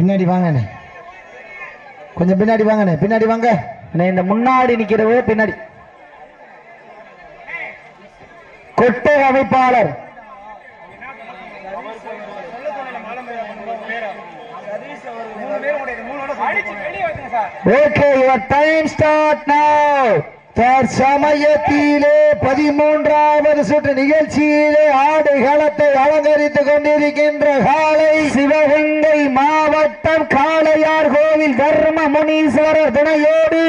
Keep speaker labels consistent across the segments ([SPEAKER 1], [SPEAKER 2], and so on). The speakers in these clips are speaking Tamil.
[SPEAKER 1] பின்னாடி வாங்கண்ணே. கொஞ்சம் பின்னாடி வாங்கண்ணே பின்னாடி வாங்க.
[SPEAKER 2] அண்ணே, இந்த முன்னாடி நிக்கிறவோ பின்னாடி. கொட்டை அமைப்பாளர். ஓகே யுவர் டைம் ஸ்டார்ட் நவ
[SPEAKER 1] தற்சமயத்திலே பதிமூன்றாவது சுற்று நிகழ்ச்சியிலே ஆடு களத்தை அலங்கரித்துக் கொண்டிருக்கின்ற காலை
[SPEAKER 2] சிவகங்கை மாவட்டம் காளையார் கோவில் தர்ம முனீஸ்வரர் துணையோடு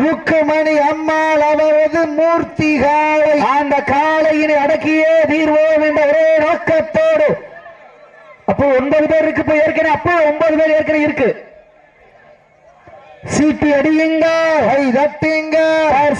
[SPEAKER 1] ருக்குமணி அம்மாள் அவரது மூர்த்தி காலை
[SPEAKER 2] அந்த காளையினை அடக்கியே தீர்வோம் என்ற ஒரே நோக்கத்தோடு. அப்போ ஒன்பது பேர் இருக்கு இப்போ ஏற்கனவே அப்போ ஒன்பது பேர் ஏற்கனவே இருக்கு. சீட்டு அடியுங்க.
[SPEAKER 1] கை தட்டுங்க.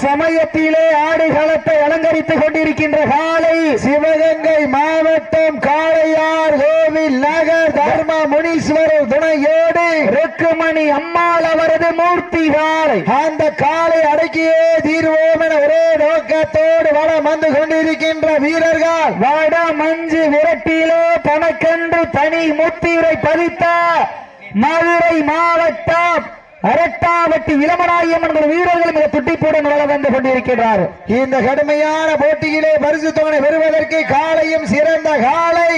[SPEAKER 2] சமயத்திலே ஆடுகளத்தை அலங்கரித்துக் கொண்டிருக்கின்ற காலை
[SPEAKER 1] சிவகங்கை மாவட்டம் காளையார் கோவில் நகர் தர்ம முனீஸ்வரர் துணையோடு
[SPEAKER 2] ருக்குமணி அம்மாள் அவரது மூர்த்தி காளை
[SPEAKER 1] அந்த காலை அடக்கியே தீர்வோம் என ஒரே நோக்கத்தோடு வளம் வந்து கொண்டிருக்கின்ற வீரர்கள்.
[SPEAKER 2] வட மஞ்சு விரட்டியிலே தனக்கென்று தனி முத்திரை பதித்த மதுரை மாவட்டம் அரட்டாவட்டி இளமராயம் என்கிற வீரர்கள் மிக துட்டிப்புடன் வள வந்து கொண்டிருக்கிறார்
[SPEAKER 1] இந்த கடுமையான போட்டியிலே பரிசு தொகை பெறுவதற்கு காலையும் சிறந்த காலை.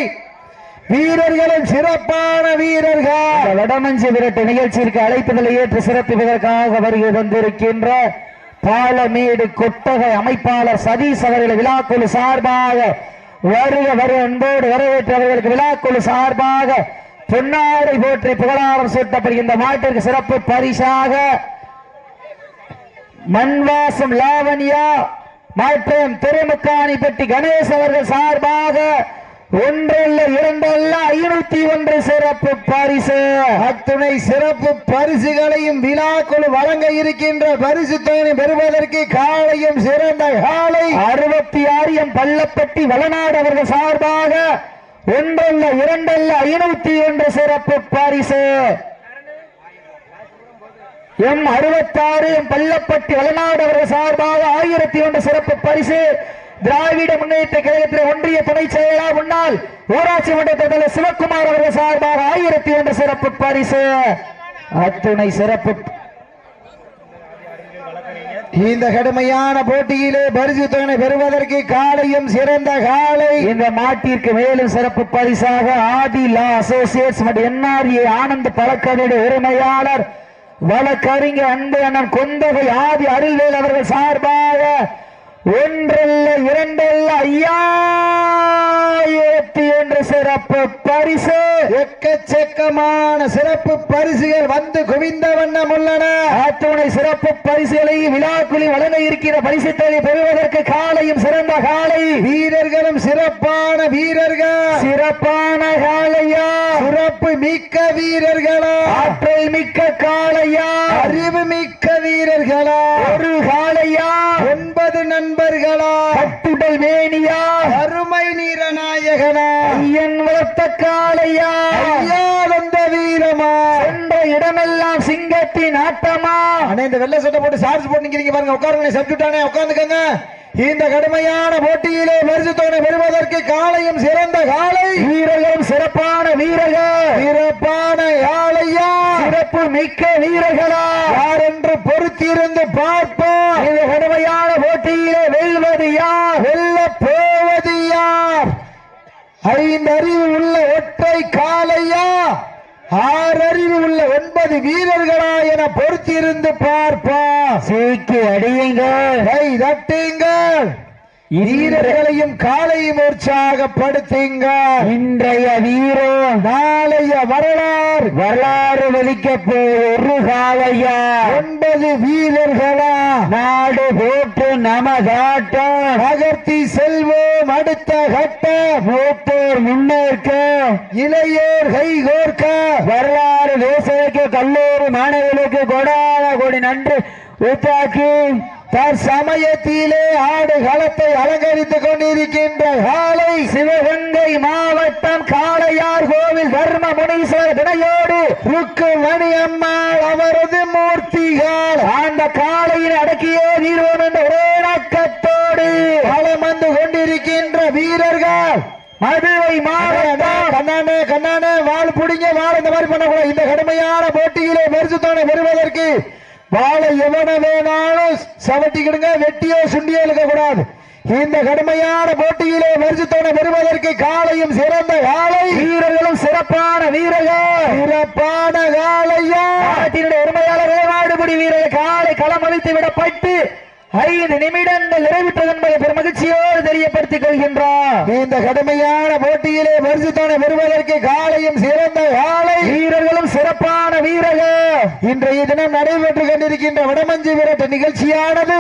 [SPEAKER 1] வீரர்களும் சிறப்பான வீரர்கள்.
[SPEAKER 2] வடமஞ்சு விரட்டு நிகழ்ச்சிக்கு அழைப்புதலை ஏற்று சிறப்பிப்பதற்காக வருகை வந்திருக்கின்ற பாலமேடு கொட்டகை அமைப்பாளர் சதீஷ் அவர்களை விழாக்குழு சார்பாக வருக வரு அன்போடு வரவேற்றவர்களுக்கு விழாக்குழு சார்பாக பொன்னாடை போற்றி புகழாரம் சூட்டப்படுகின்ற மாட்டிற்கு சிறப்பு பரிசாக மண்வாசம் லாவண்யா மற்றும் திருமுக்காணி பெட்டி கணேஷ் அவர்கள் சார்பாக ஒன்றல்ல இரண்டல்ல ஐநூத்தி ஒன்று சிறப்பு பரிசு.
[SPEAKER 1] அத்துணை சிறப்பு பரிசுகளையும் விழாக்குழு வழங்க இருக்கின்ற பரிசு தொகை பெறுவதற்கு காலையும் சிறந்த காலை.
[SPEAKER 2] அறுபத்தி ஆறு எம் பள்ளப்பட்டி வளநாடு அவர்கள் சார்பாக ஒன்றல்ல இரண்டல்ல ஐநூத்தி ஒன்று சிறப்பு பாரிசு. எம் அறுபத்தாறு எம் பள்ளப்பட்டி வளநாடு அவர்கள் சார்பாக ஆயிரத்தி ஒன்று சிறப்பு பரிசு. திராவிட முன்னேற்ற கழகத்தில் ஒன்றிய துணை செயலாளர் முன்னாள் ஊராட்சி மன்ற தலைவர் சிவக்குமார் அவர்கள் சார்பாக ஆயிரத்தி ஒன்று சிறப்பு பரிசு. அத்துணை சிறப்பு
[SPEAKER 1] இந்த கடுமையான போட்டியிலே பரிசு தொகை பெறுவதற்கு காலையும் சிறந்த காலை.
[SPEAKER 2] இந்த மாட்டிற்கு மேலும் சிறப்பு பரிசாக ஆதி லா அசோசியேட்ஸ் மற்றும் என்ஆர்ஏ ஆனந்த் பழக்கருடைய உரிமையாளர் வழக்கறிஞர் அன்பு அண்ணன் கொந்தகை ஆதி அருள்வேல் அவர்கள் சார்பாக ஒன்றல்ல இரண்டல்ல ஐயா! சிறப்பு பரிசு.
[SPEAKER 1] எக்கச்சக்கமான சிறப்பு பரிசுகள் வந்து குவிந்த வண்ணம் உள்ளன.
[SPEAKER 2] அத்துணை சிறப்பு பரிசுகளை விழாக்குழி வழங்க இருக்கிற பரிசு தொகை பெறுவதற்கு காலையும் சிறந்த காலை.
[SPEAKER 1] வீரர்களும் சிறப்பான வீரர்கள்.
[SPEAKER 2] சிறப்பான காலையா
[SPEAKER 1] சிறப்பு மிக்க வீரர்களா.
[SPEAKER 2] ஆற்றல் மிக்க காளையா.
[SPEAKER 1] அறிவு மிக்க வீரர்களா.
[SPEAKER 2] ஒரு காலையா
[SPEAKER 1] ஒன்பது நண்பர்களா.
[SPEAKER 2] கட்டுடல் மேனியா.
[SPEAKER 1] அருமை நீரநாயகனா
[SPEAKER 2] ஐயன் வளர்த்த காளையா?
[SPEAKER 1] ஐயா வந்த வீரமா?
[SPEAKER 2] சென்ற இடமெல்லாம் சிங்கத்தின் ஆட்டமா?
[SPEAKER 1] அண்ணே இந்த வெள்ளை சட்டை போட்டு சார்ஜ் போட்டு நிக்கிறீங்க பாருங்க உட்காருங்க சப்ஜெக்டானே உட்காந்துக்கங்க இந்த கடுமையான போட்டியிலே பரிசு தொகை பெறுவதற்கு காலையும் சிறந்த காலை
[SPEAKER 2] வீரர்களும் சிறப்பான வீரர்கள்.
[SPEAKER 1] சிறப்பான காளையா?
[SPEAKER 2] சிறப்பு மிக்க வீரர்களா?
[SPEAKER 1] யார் என்று பொறுத்திருந்து பார்ப்போம்.
[SPEAKER 2] இந்த கடுமையான போட்டியிலே வெல்வது யார்?
[SPEAKER 1] வெல்ல போவது யார்? ஐந்தறிவு உள்ள ஒற்றை காளையா? ஆறறிவு உள்ள ஒன்பது வீரர்களா என பொறுத்திருந்து பார்ப்போம்
[SPEAKER 2] சீக்கி அடியுங்கள்
[SPEAKER 1] கை தட்டுங்கள் வீரர்களையும் காலையும் உற்சாகப்படுத்துங்க.
[SPEAKER 2] இன்றைய வீரம்
[SPEAKER 1] நாளைய வரலாறு.
[SPEAKER 2] வரலாறு வலிக்க ஒரு காலையா
[SPEAKER 1] ஒன்பது வீரர்களா.
[SPEAKER 2] நாடு போட்டு நமதாட்டம்.
[SPEAKER 1] நகர்த்தி செல்வோம் அடுத்த கட்ட
[SPEAKER 2] மூத்தோர் முன்னேற்க
[SPEAKER 1] இளையோர் கைகோர்க்க
[SPEAKER 2] வரலாறு தேசத்துக்கு கல்லூரி மாணவர்களுக்கு கொடாத கொடி நன்றி உத்தாக்கி
[SPEAKER 1] தற்சமயத்திலே ஆடு களத்தை அலங்கரித்துக் கொண்டிருக்கின்ற காலை
[SPEAKER 2] சிவகங்கை மாவட்டம் காளையார் கோவில் தர்ம முனீஸ்வரர் துணையோடு
[SPEAKER 1] ருக்கு மணி அம்மாள் அவரது மூர்த்திகள்.
[SPEAKER 2] அந்த காளையின் அடக்கியே தீர்வோம் என்ற ஒரே நக்கத்தோடு
[SPEAKER 1] களம் வந்து கொண்டிருக்கின்ற வீரர்கள்.
[SPEAKER 2] மதுரை மாவட்டம்
[SPEAKER 1] கண்ணானே கண்ணானே வாள் புடிங்க வாள் இந்த மாதிரி பண்ணக்கூடாது. இந்த கடுமையான போட்டியிலே பரிசுத்தோனை பெறுவதற்கு வாழை எவன வேணாலும் சவட்டிக்கிடுங்க வெட்டியோ சுண்டியோ இருக்க கூடாது இந்த கடுமையான போட்டியிலே பரிசுத்தோனை பெறுவதற்கு காலையும் சிறந்த காலை
[SPEAKER 2] வீரர்களும் சிறப்பான வீரர்கள்.
[SPEAKER 1] சிறப்பான காலையா
[SPEAKER 2] நாட்டினுடைய உரிமையாளர் வேவாடுபடி வீரர் காலை களமளித்து விடப்பட்டு ஐந்து நிமிடங்கள் நிறைவுற்றது என்பதை பெரும் மகிழ்ச்சியோடு தெரியப்படுத்திக் கொள்கின்றார்.
[SPEAKER 1] இந்த கடுமையான போட்டியிலே பரிசுத்தோனை பெறுவதற்கு காலையும் சிறந்த காலை.
[SPEAKER 2] வீரர்களும் சிறப்பான வீரர்கள்.
[SPEAKER 1] இன்றைய தினம் நடைபெற்று கொண்டிருக்கின்ற வடமஞ்சு விரட்டு நிகழ்ச்சியானது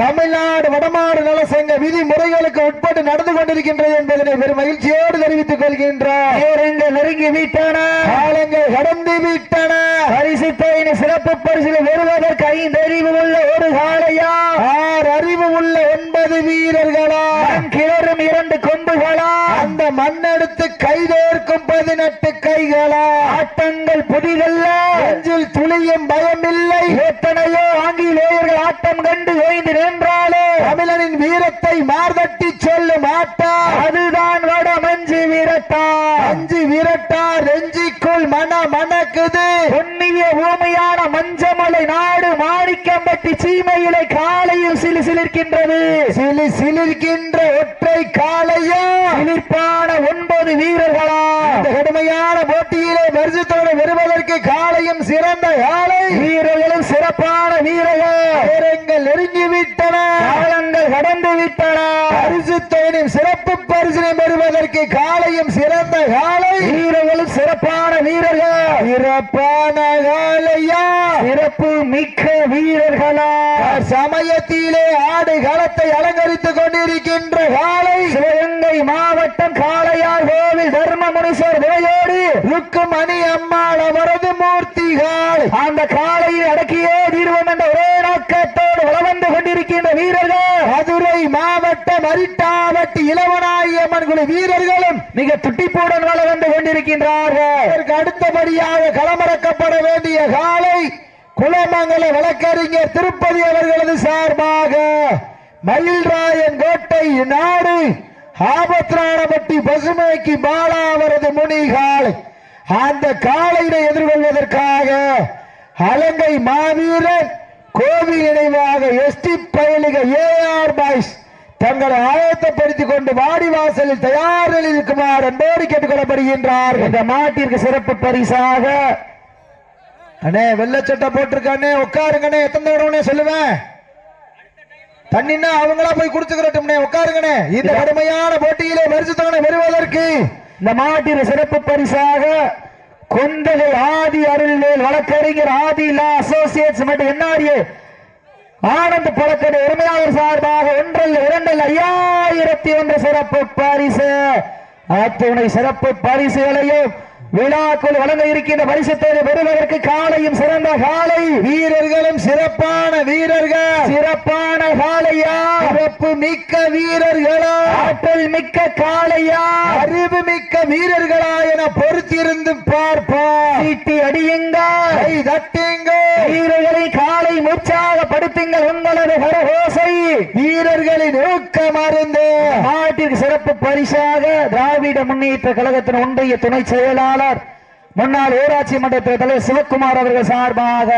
[SPEAKER 1] தமிழ்நாடு வடமாடு நலசங்க விதிமுறைகளுக்கு உட்பட்டு நடந்து கொண்டிருக்கின்றது என்பதனை பெரும் மகிழ்ச்சியோடு தெரிவித்துக் கொள்கின்றோம்
[SPEAKER 2] நேரங்கள் நெருங்கி விட்டன.
[SPEAKER 1] காலங்கள் கடந்து விட்டன.
[SPEAKER 2] பரிசு தொகையினை சிறப்பு பரிசில் பெறுவதற்கு ஐந்து அறிவு உள்ள ஒரு காளையா?
[SPEAKER 1] ஆறு அறிவு உள்ள ஒன்பது வீரர்களா?
[SPEAKER 2] கிளறும் இரண்டு கொம்புகளா?
[SPEAKER 1] அந்த மண்ணெடுத்து கைதேர்க்கும் பதினெட்டு கைகளா?
[SPEAKER 2] ஆட்டங்கள் புதிதல்ல.
[SPEAKER 1] நெஞ்சில் துளியும் பயமில்லை.
[SPEAKER 2] எத்தனையோ ஆங்கிலேயர்கள் ஆட்டம் கண்டு ஓய்ந்து நின்றாலே
[SPEAKER 1] தமிழனின் வீரத்தை மார்தட்டி சொல்லும் ஆட்டா
[SPEAKER 2] அதுதான் வட மஞ்சு வீரட்டா
[SPEAKER 1] அஞ்சு விரட்டா ரெஞ்சிக்குள் மன மணக்குது.
[SPEAKER 2] பொன்னிய பூமியான மஞ்சமலை நாடு மாணிக்கம்பட்டி சீமையிலை காலையில் சிலு சிலிர்க்கின்றது.
[SPEAKER 1] சிலி சிலிர்க்கின்ற ஒற்றை காளையா?
[SPEAKER 2] சிலிர்ப்பான ஒன்பது வீரர்களா?
[SPEAKER 1] இந்த கடுமையான போட்டியிலே பரிசுத்தோடு பெறுவதற்கு காளையும் சிறந்த
[SPEAKER 2] வீரர்களும் சிறப்பான வீரர்கள்.
[SPEAKER 1] நெருங்கி விட்டன.
[SPEAKER 2] காலங்கள் கடந்து விட்டன.
[SPEAKER 1] சிறப்பு பரிசினை பெறுவதற்கு காளையும் சிறந்த காளை
[SPEAKER 2] வீரர்களும் சிறப்பான வீரர்கள்.
[SPEAKER 1] சிறப்பான காளையா
[SPEAKER 2] சிறப்பு மிக்க வீரர்களா?
[SPEAKER 1] சமயத்திலே ஆடு களத்தை அலங்கரித்துக் கொண்டிருக்கின்ற காளை
[SPEAKER 2] சிவகங்கை மாவட்டம் காளையார் கோவில் தர்மமுனீஸ்வர் துணையோடு
[SPEAKER 1] ருக்குமணி அம்மாள் அவரது மூர்த்தி காளை.
[SPEAKER 2] அந்த காளையை அடக்கியே தீர்வோம் என்ற ஒரே நோக்கத்தோடு வலம் வந்து கொண்டிருக்கின்ற வீரர்கள்
[SPEAKER 1] மதுரை மாவட்டம் அரிட்டாவட்டி இளவனாயம்மன் குழு வீரர்களும்
[SPEAKER 2] மிக துட்டிப்புடன் வள வந்து கொண்டிருக்கின்றார்கள்.
[SPEAKER 1] இதற்கு அடுத்தபடியாக களமிறக்கப்பட வேண்டிய காலை குலமங்கல வழக்கறிஞர் திருப்பதி அவர்களது சார்பாக மயில்ராயன் கோட்டை நாடு ஆபத்ராணப்பட்டி பசுமைக்கு பாலா அவரது முனி காலை அந்த காலையினை எதிர்கொள்வதற்காக அலங்கை மாவீரன் கோவில் நினைவாக எஸ்டி பயணிக ஏஆர் பாய்ஸ் தங்களை ஆயத்தப்படுத்திக் கொண்டு வாடிவாசலில் தயாரில் இருக்குமாறு அன்போடு கேட்டுக்கொள்ளப்படுகின்றார்கள்
[SPEAKER 2] இந்த மாட்டிற்கு சிறப்பு பரிசாக.
[SPEAKER 1] அண்ணே வெள்ளை சட்டை போட்டிருக்கானே உட்காருங்கண்ணே எத்தனை தடவை சொல்லுவேன்? தண்ணின்னா அவங்களா போய் குடிச்சுக்கிறட்டும்னே உட்காருங்கண்ணே இந்த கடுமையான போட்டியிலே பரிசுத்தவனை பெறுவதற்கு
[SPEAKER 2] இந்த மாட்டிற்கு சிறப்பு பரிசாக கொந்தகை ஆதி அருள்வேல் வழக்கறிஞர் ஆதி லா அசோசியேட்ஸ் மற்றும் என்ஆர்ஏ ஆனந்த் பழக்கடை உரிமையாளர் சார்பாக ஒன்றல்ல இரண்டல்ல ஐயாயிரத்தி ஒன்று சிறப்பு பரிசு. அத்துணை சிறப்பு பரிசுகளையும் விழாக்குள் வழங்க இருக்கின்ற பரிசுத்தோடு பெறுவதற்கு காலையும் சிறந்த காலை.
[SPEAKER 1] வீரர்களும் சிறப்பான வீரர்கள்.
[SPEAKER 2] சிறப்பான காளையா
[SPEAKER 1] சிறப்பு மிக்க வீரர்களா?
[SPEAKER 2] ஆற்றல் மிக்க காளையா
[SPEAKER 1] அறிவு மிக்க வீரர்களா என பொறுத்திருந்து பார்ப்போம்.
[SPEAKER 2] சீட்டி அடியுங்கள்.
[SPEAKER 1] கை தட்டுங்க
[SPEAKER 2] வீரர்களை காலை உற்சாகப்படுத்துங்கள் உங்களது கரகோசை.
[SPEAKER 1] வீரர்களின் ஊக்கம் அருந்து
[SPEAKER 2] நாட்டிற்கு சிறப்பு பரிசாக திராவிட முன்னேற்ற கழகத்தின் ஒன்றிய துணை செயலாளர் முன்னாள் ஊராட்சி மன்ற தலைவர் சிவக்குமார் அவர்கள் சார்பாக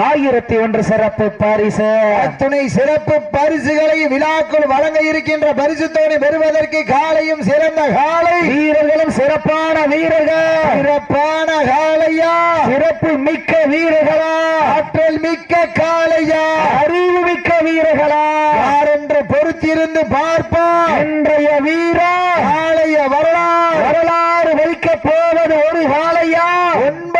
[SPEAKER 2] ஆயிரத்தி ஒன்று சிறப்பு பரிசு.
[SPEAKER 1] அத்துணை சிறப்பு பரிசுகளை விழாக்குள் வழங்க இருக்கின்ற பரிசுத்தோனை பெறுவதற்கு காலையும் சிறந்த காலை.
[SPEAKER 2] வீரர்களும் சிறப்பான வீரர்கள்.
[SPEAKER 1] சிறப்பான காளையா
[SPEAKER 2] சிறப்பு மிக்க வீரர்களா?
[SPEAKER 1] ஆற்றல் மிக்க காளையா
[SPEAKER 2] அறிவு மிக்க வீரர்களா?
[SPEAKER 1] யார் என்று பொறுத்திருந்து பார்ப்போம்.
[SPEAKER 2] இன்றைய வீரா
[SPEAKER 1] காளைய வரலாறு.
[SPEAKER 2] வரலாறு வைக்க போவது ஒரு காலையா
[SPEAKER 1] ஒன்பது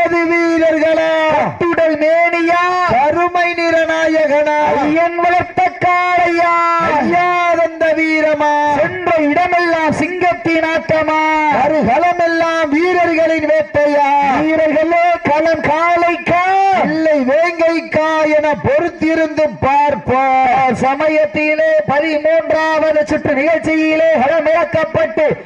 [SPEAKER 1] வீரர்களா
[SPEAKER 2] கட்டுடல் மேனியா.
[SPEAKER 1] கருமை நிறநாயகனா.
[SPEAKER 2] ஐயன் வளர்த்த காளையா.
[SPEAKER 1] ஐயாதந்த வீரமா.
[SPEAKER 2] சென்ற இடமெல்லாம் சிங்கத்தின் ஆட்டமா.
[SPEAKER 1] அருகலமெல்லாம் வீரர்களின் வேட்டையா.
[SPEAKER 2] வீரர்களே களம் காளைக்கா.
[SPEAKER 1] இல்லை வேங்கைக்கா என பொறுத்திருந்து பார்ப்போம்.
[SPEAKER 2] சமயத்திலே பதிமூன்றாவது சுற்று நிகழ்ச்சியிலே களமிறக்கப்பட்டு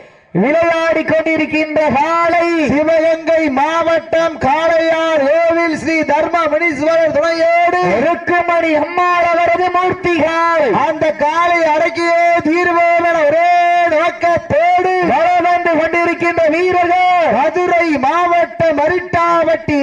[SPEAKER 2] விளையாடி கொண்டிருக்கின்ற காலை
[SPEAKER 1] சிவகங்கை மாவட்டம் காரையார் கோவில் ஸ்ரீ தர்ம முனீஸ்வரர் துணையோடு
[SPEAKER 2] இருக்குமணி அம்மாள் அவரது மூர்த்திகள்.
[SPEAKER 1] அந்த காலை அடக்கியே தீர்வோமென என ஒரே நோக்கத்தோடு
[SPEAKER 2] வந்து
[SPEAKER 1] கொண்டிருக்கின்ற வீரர்கள். மதுரை மாவட்டம்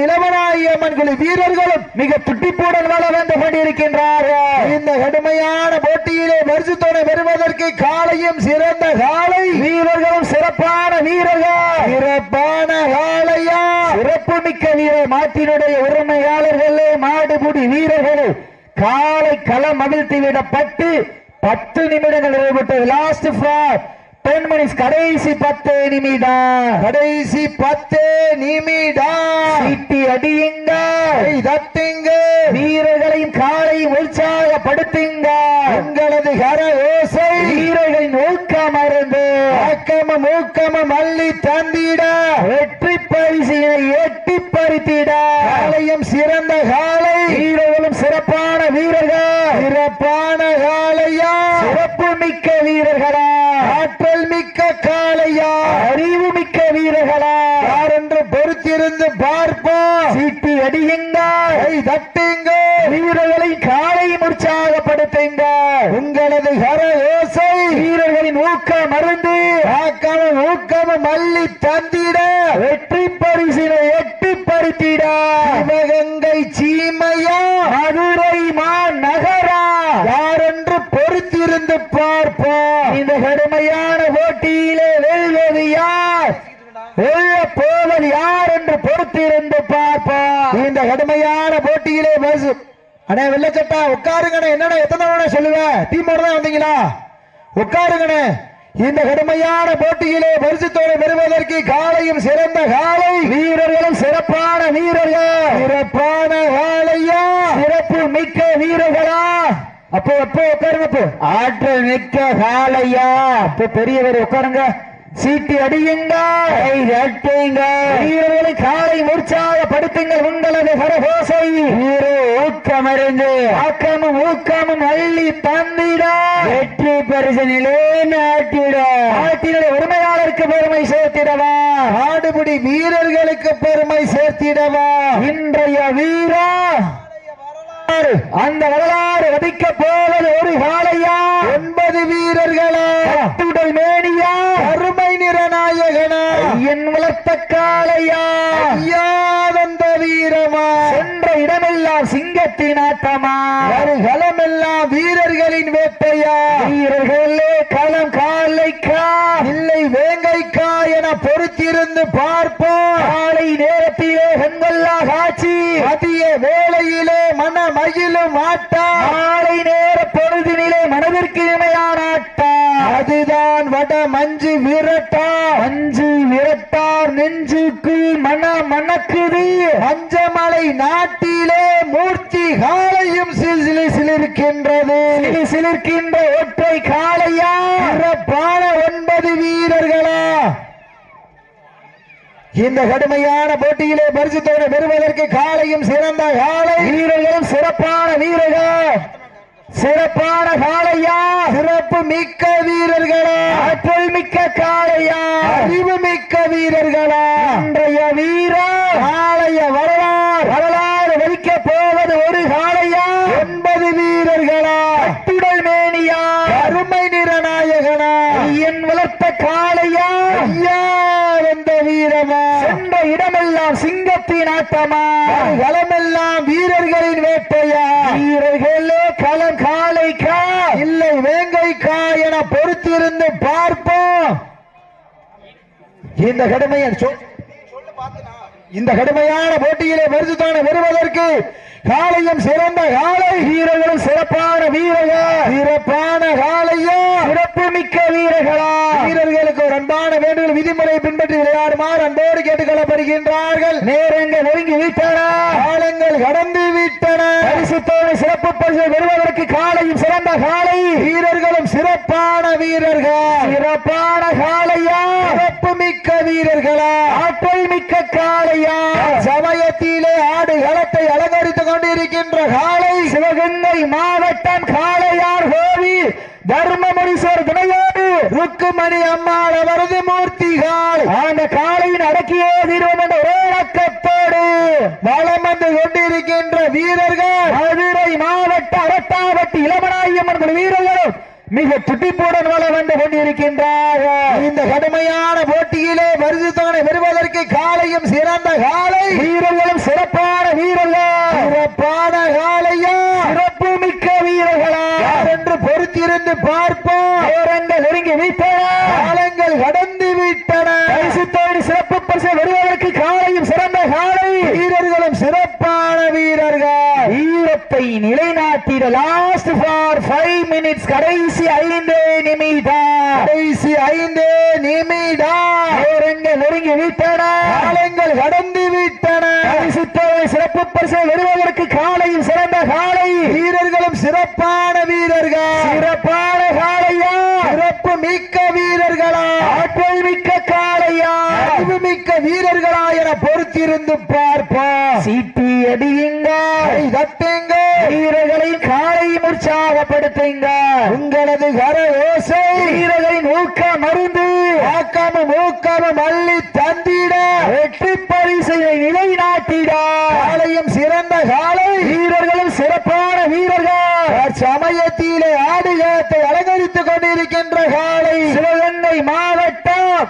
[SPEAKER 1] இளவனாய் அம்மன் குழு வீரர்களும்
[SPEAKER 2] மிக துட்டிப்புடன் வள வந்து கொண்டிருக்கின்றார்கள்.
[SPEAKER 1] இந்த கடுமையான போட்டியிலே பரிசுத்தோனை பெறுவதற்கு காலையும் சிறந்த காலை.
[SPEAKER 2] வீரர்களும் சிறப்பான வீரர்கள்.
[SPEAKER 1] சிறப்பான காலையா
[SPEAKER 2] சிறப்பு மிக்க வீரர் மாட்டினுடைய உரிமையாளர்களே மாடுபுடி வீரர்களே காலை களம் அவிழ்த்து விடப்பட்டு பத்து நிமிடங்கள் நிறைவுற்றது. லாஸ்ட் ஃபார் மினிட்ஸ் கடைசி பத்து நிமிடம்
[SPEAKER 1] கடைசி பத்து நிமிடம்
[SPEAKER 2] சீட்டி அடியுங்க.
[SPEAKER 1] தட்டுங்க.
[SPEAKER 2] வீரர்களையும் காலையும் உற்சாகப்படுத்துங்க
[SPEAKER 1] உங்களது கர ஓசை
[SPEAKER 2] வீரர்களின் ஊக்கம் அருந்து
[SPEAKER 1] ஆக்கம மூக்கம மல்லி தந்திட
[SPEAKER 2] வெற்றி பரிசினை எட்டி பறித்திட
[SPEAKER 1] காலையும் சிறந்த காலை
[SPEAKER 2] வீரர்களும் சிறப்பான வீரர்கள்
[SPEAKER 1] சிறப்பான காலையா
[SPEAKER 2] சிறப்பு மிக்க வீரர்களா
[SPEAKER 1] ஆற்றல் மிக்க காளையா
[SPEAKER 2] அறிவு மிக்க வீரர்களா
[SPEAKER 1] யார் என்று பொறுத்திருந்து பார்ப்போம்
[SPEAKER 2] சீட்டி அடியுங்க
[SPEAKER 1] கை தட்டுங்க
[SPEAKER 2] வீரர்களை காலை உற்சாகப்படுத்துங்க
[SPEAKER 1] உங்களது கர ஓசை
[SPEAKER 2] ஊக்கம் மருந்து
[SPEAKER 1] ஆக்கம மூக்கம மல்லி தந்திட.
[SPEAKER 2] வெற்றி பரிசினை எட்டி பறித்திட
[SPEAKER 1] சிவகங்கை சீமையா?
[SPEAKER 2] மதுரை மாநகரா?
[SPEAKER 1] யார் என்று பொறுத்திருந்து பார்ப்போம்.
[SPEAKER 2] இந்த கடுமையான போட்டியிலே வெல்வது யார்? வெல்ல போவது யார் என்று பொறுத்திருந்து பார்ப்போம்.
[SPEAKER 1] இந்த கடுமையான போட்டியிலே பஸ் அண்ணே வெள்ளச்சட்டா உட்காருங்கண்ணே. என்னண்ணே எத்தனை சொல்லுவேன் டீமோட தான் வந்தீங்களா? உட்காருங்கண்ணே. இந்த கடுமையான போட்டியிலே பரிசுத்தோடு பெறுவதற்கு காலையும் சிறந்த காலை.
[SPEAKER 2] வீரர்களும் சிறப்பான வீரர்கள்?
[SPEAKER 1] சிறப்பான காலையா?
[SPEAKER 2] சிறப்பு மிக்க வீரர்களா? அப்போ அப்போ உட்காருங்க அப்போ. ஆற்றல் மிக்க காலையா? அப்போ பெரியவர் உட்காருங்க. சீட்டி அடியுங்க கை தட்டுங்க வீரர்களை காலை உற்சாகப்படுத்துங்கள் உங்களது கரகோசை. வீர ஊக்கமறிந்து ஆக்கமும் ஊக்கமும் அள்ளி தந்திட. வெற்றி பரிசனிலே நாட்டிட. நாட்டினுடைய உரிமையாளருக்கு பெருமை சேர்த்திடவா.
[SPEAKER 1] ஆடுபடி வீரர்களுக்கு பெருமை சேர்த்திடவா.
[SPEAKER 2] இன்றைய வீரா. அந்த வரலாறு வதிக்க போவது ஒரு காலையா
[SPEAKER 1] ஒன்பது வீரர்களா.
[SPEAKER 2] அத்துடல் மேனியா.
[SPEAKER 1] அருமை நிறநாயகனா
[SPEAKER 2] என் வளர்த்த காளையா?
[SPEAKER 1] ஐயாதந்த வீரமா?
[SPEAKER 2] சென்ற இடமெல்லாம் சிங்கத்தின் ஆட்டமா?
[SPEAKER 1] களமெல்லாம் வீரர்களின் வேட்டையா?
[SPEAKER 2] வீரர்களே களம் காலைக்கா?
[SPEAKER 1] இல்லை வேங்கைக்கா என பொறுத்திருந்து பார்ப்போம்.
[SPEAKER 2] காலை நேரத்திலே கண்கொள்ளா காட்சி.
[SPEAKER 1] மதிய வேளையிலே மன மகிழும் ஆட்டா.
[SPEAKER 2] மாலை நேர பொழுதினிலே மனதிற்கு இனிமையான ஆட்டா.
[SPEAKER 1] அதுதான் வட மஞ்சு விரட்டா
[SPEAKER 2] அஞ்சு விரட்டார் நெஞ்சுக்கு மன மணக்குது
[SPEAKER 1] மஞ்சமலை நாட்டிலே மூர்த்தி காலையும் சிலி சிலிருக்கின்றது.
[SPEAKER 2] சிலி சிலிர்க்கின்ற ஒற்றை காளையா?
[SPEAKER 1] சிறப்பான ஒன்பது வீரர்களா? இந்த கடுமையான போட்டியிலே பரிசுத்தோடு பெறுவதற்கு காலையும் சிறந்த காலை
[SPEAKER 2] வீரர்களும் சிறப்பான வீரர்கள். சிறப்பான காளையா?
[SPEAKER 1] சிறப்பு மிக்க வீரர்களா?
[SPEAKER 2] ஆற்றல் மிக்க காளையா?
[SPEAKER 1] அறிவு மிக்க வீரர்களா?
[SPEAKER 2] இன்றைய வீரா
[SPEAKER 1] காளைய வரலாறு
[SPEAKER 2] வலிக்க போவது ஒரு காளையா?
[SPEAKER 1] ஒன்பது வீரர்களா?
[SPEAKER 2] அத்துடல் மேனியா?
[SPEAKER 1] அருமை நிறநாயகனா?
[SPEAKER 2] என் வளர்த்த காளையா?
[SPEAKER 1] ஐயா வந்த வீரமா?
[SPEAKER 2] சென்ற இடமெல்லாம் சிங்கத்தின் ஆட்டமா?
[SPEAKER 1] களமெல்லாம் வீரர்களின் வேட்டையா?
[SPEAKER 2] வீரர்களே களம் காளைக்கா?
[SPEAKER 1] இல்லை வேங்கைக்கா என பொறுத்திருந்து பார்ப்போம். இந்த கடுமையை சொல் இந்த கடுமையான போட்டியிலே பரிசுத்தான பெறுவதற்கு காலையும் சிறந்த காலை
[SPEAKER 2] வீரர்களும் சிறப்பான வீரர்கள்.
[SPEAKER 1] சிறப்பான காலையா
[SPEAKER 2] சிறப்பு மிக்க வீரர்களா
[SPEAKER 1] வீரர்களுக்கு ஒரு அன்பான வேண்டுதல் விதிமுறை பின்பற்றி விளையாடுமாறு அன்போடு கேட்டுக்கொள்ளப்படுகின்றார்கள்.
[SPEAKER 2] நேரங்கள் நெருங்கி விட்டன.
[SPEAKER 1] காலங்கள் கடந்து விட்டன.
[SPEAKER 2] பரிசுத்தோடு சிறப்பு பரிசு பெறுவதற்கு காலையும் சிறந்த காலை.
[SPEAKER 1] வீரர்களும் சிறப்பான வீரர்கள்.
[SPEAKER 2] சிறப்பான காளையா
[SPEAKER 1] சிறப்பு மிக்க வீரர்களா?
[SPEAKER 2] ஆற்றல் மிக்க காளையா
[SPEAKER 1] சமயத்திலே ஆடு களத்தை அலங்கரித்துக் கொண்டிருக்கின்ற காலை.
[SPEAKER 2] சிவகங்கை மாவட்டம் காளையார் கோவில். தர்மமுனீஸ்வர் துணையோடு
[SPEAKER 1] ருக்குமணி அம்மாள் அவரது மூர்த்தி கால்
[SPEAKER 2] அந்த காளையின் அடக்கியே தீர்வோம் என்ற ஒரே நோக்கத்தோடு
[SPEAKER 1] வளம் வந்து கொண்டிருக்கின்ற வீரர்கள்.
[SPEAKER 2] மதுரை மாவட்ட அரட்டாவட்டி இளமனாயம்மன் குழு வீரர்களும் மிக துட்டிப்புடன் வள வந்து கொண்டிருக்கின்றார்கள்.
[SPEAKER 1] இந்த கடுமையான போட்டியிலே பரிசுத்தவனை பெறுவதற்கு காலையும் சிறந்த காலை
[SPEAKER 2] வீரர்களும் சிறப்பான வீரர்கள்.
[SPEAKER 1] சிறப்பான காளையா?
[SPEAKER 2] சிறப்பு வீரர்களா
[SPEAKER 1] என்று பொறுத்திருந்து பார்ப்போம்.
[SPEAKER 2] நேரங்கள் நெருங்கி வைத்தன
[SPEAKER 1] காலங்கள் கடந்து விட்டன.
[SPEAKER 2] பரிசுத்தோடு சிறப்பு பரிசு வருவதற்கு காலையும் சிறந்த காலை.
[SPEAKER 1] வீரர்களும் சிறப்பான வீரர்கள்.
[SPEAKER 2] வீரத்தை நிலைநாட்டிட லாஸ்ட் ஃபார் ஃபைவ் மினிட்ஸ் கடைசி ஐந்து நிமிடம்.
[SPEAKER 1] கடைசி ஐந்து நிமிடம்.
[SPEAKER 2] நேரங்கள் நெருங்கி வைத்தன
[SPEAKER 1] காலங்கள் கடந்து விட்டன.
[SPEAKER 2] பரிசுத்தோடு சிறப்பு பரிசு வருவதற்கு காலையும் சிறந்த காலை.
[SPEAKER 1] வீரர்களும் சிறப்பான வீரர்கள்.
[SPEAKER 2] சிறப்பான காலையா
[SPEAKER 1] சிறப்பு மிக்க வீரர்களா.
[SPEAKER 2] ஆற்றல் மிக்க காளையா.
[SPEAKER 1] அறிவு மிக்க வீரர்களா என பொறுத்திருந்து பார்ப்போம்.
[SPEAKER 2] சீட்டி அடியுங்க.
[SPEAKER 1] தட்டுங்க.
[SPEAKER 2] வீரர்களை காலை உற்சாகப்படுத்துங்க
[SPEAKER 1] உங்களது கர ஓசை.
[SPEAKER 2] வீரர்களின் ஊக்க மருந்து.
[SPEAKER 1] ஆக்காம மூக்காம மல்லி தந்திட
[SPEAKER 2] வெற்றி பரிசையை நிலைநாட்டிட
[SPEAKER 1] காலையும் சிறந்த காலை
[SPEAKER 2] வீரர்களும் சிறப்பான வீரர்கள்
[SPEAKER 1] சமயத்திலே ஆடுகளத்தை அலங்கரித்துக் கொண்டிருக்கின்ற காலை
[SPEAKER 2] சிவகங்கை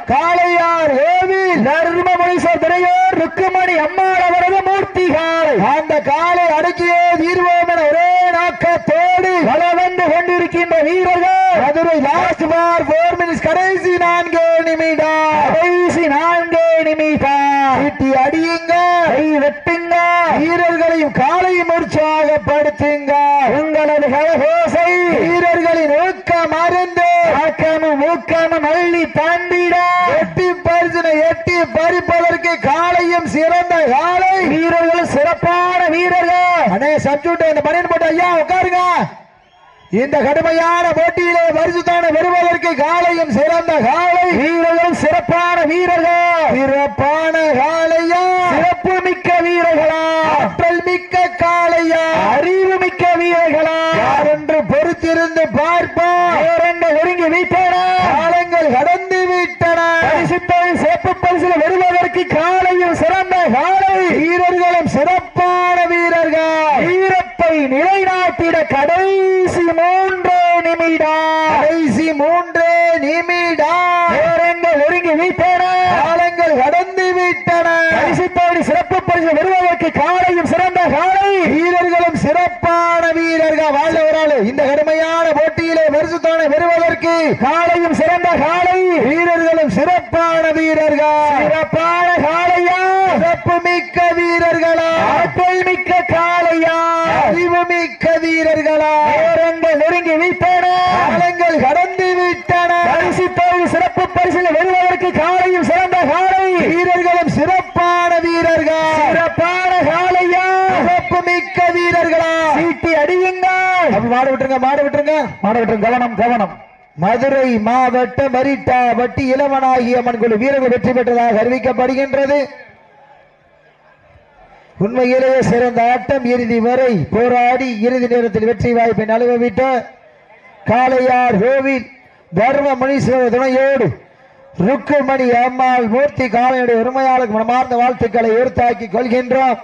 [SPEAKER 2] மாவட்டம்
[SPEAKER 1] காளையார் கோவில்
[SPEAKER 2] தர்மபுரீஸ்வர் திரையோர் ருக்குமணி அம்மாள் அவரது மூர்த்தி காலை
[SPEAKER 1] அந்த காலை அடக்கியே தீர்வோம் என ஒரே நாக்கத்தோடு
[SPEAKER 2] வள வந்து கொண்டிருக்கின்ற வீரர்கள்
[SPEAKER 1] Madurai last for four minutes கடைசி நான்கு நிமிடம்
[SPEAKER 2] கடைசி நான்கு நிமிடம்
[SPEAKER 1] சீட்டி அடியுங்க.
[SPEAKER 2] கை வெட்டுங்க.
[SPEAKER 1] வீரர்களையும் காலையும் உற்சாகப்படுத்துங்க
[SPEAKER 2] உங்களது கலகோசை
[SPEAKER 1] வீரர்களின் ஊக்கம் மருந்து
[SPEAKER 2] ஆக்கமும் ஊக்கமும் அள்ளி தாண்டிட.
[SPEAKER 1] எட்டி பரிசனை எட்டி பறிப்பதற்கு காலையும் சிறந்த காலை.
[SPEAKER 2] வீரர்கள் சிறப்பான வீரர்கள்.
[SPEAKER 1] அண்ணே சப்ஜூட் இந்த பனியன் போட்டு ஐயா உட்காருங்க. இந்த கடுமையான போட்டியிலே பரிசுத்தான பெறுவதற்கு காலையும் சிறந்த காலை
[SPEAKER 2] வீரர்கள் சிறப்பான வீரர்கள்.
[SPEAKER 1] சிறப்பான காலையா
[SPEAKER 2] சிறப்பு மிக்க வீரர்களா
[SPEAKER 1] ஆற்றல் மிக்க காளையா
[SPEAKER 2] அறிவு மிக்க வீரர்களா
[SPEAKER 1] யார் என்று பொறுத்திருந்து பார்ப்போம்
[SPEAKER 2] நேரங்கள் ஒருங்கி வைத்தன
[SPEAKER 1] காலங்கள் கடந்து விட்டன
[SPEAKER 2] பரிசுத்தோடு சிறப்பு பரிசில் வருவதற்கு காலையும் சிறந்த காலை
[SPEAKER 1] வீரர்களும் சிறப்பான வீரர்கள்
[SPEAKER 2] வீரத்தை நிலைநாட்டிட கடைசி மூன்று நிமிடம்
[SPEAKER 1] கடைசி மூன்று நிமிடம்
[SPEAKER 2] நேரங்கள் ஒருங்கி வைத்தன
[SPEAKER 1] காலங்கள் கடந்து விட்டன
[SPEAKER 2] பரிசுத்தோடு சிறப்பு பரிசு வருவதற்கு காலையும் சிறந்த காலை
[SPEAKER 1] வீரர்களும் சிறப்பான வீரர்கள் வாழ்ந்த ஒரு ஆளு இந்த கடுமையான போட்டியிலே பரிசுத்தான பெறுவதற்கு
[SPEAKER 2] காலையும் சிறந்த காலை.
[SPEAKER 1] வீரர்களும் சிறப்பான வீரர்கள்.
[SPEAKER 2] சிறப்பான காலையா?
[SPEAKER 1] சிறப்பு மிக்க வீரர்களா?
[SPEAKER 2] ஆற்றல் மிக்க காலையா?
[SPEAKER 1] அறிவு மிக்க வீரர்களா?
[SPEAKER 2] நேரங்கள் நெருங்கி வைத்தன
[SPEAKER 1] காலங்கள் கடந்து விட்டன
[SPEAKER 2] பரிசுத்தோடு சிறப்பு பரிசில் வருவதற்கு காலையும் சிறந்த காலை.
[SPEAKER 1] வீரர்களும் சிறப்பான வீரர்கள்
[SPEAKER 2] சிறப்பான காலையா
[SPEAKER 1] சிறப்பு மிக்க வீரர்களா
[SPEAKER 2] சீட்டி அடியுங்கள்
[SPEAKER 1] மாடு விட்டுருங்க மாடு விட்டுருங்க.
[SPEAKER 2] மாணவர்கள் கவனம் கவனம்.
[SPEAKER 1] மதுரை மாவட்ட மரிட்டா வட்டி இளவனாகிய அம்மன் குழு வீரர்கள் வெற்றி பெற்றதாக அறிவிக்கப்படுகின்றது. உண்மையிலேயே சிறந்த ஆட்டம் இறுதி வரை போராடி இறுதி நேரத்தில் வெற்றி வாய்ப்பை நழுவவிட்ட காளையார் கோவில் தர்ம முனீஸ்வர துணையோடு ருக்குமணி அம்மாள் மூர்த்தி காளையுடைய உரிமையாளருக்கு மனமார்ந்த வாழ்த்துக்களை உறுத்தாக்கி கொள்கின்றோம்.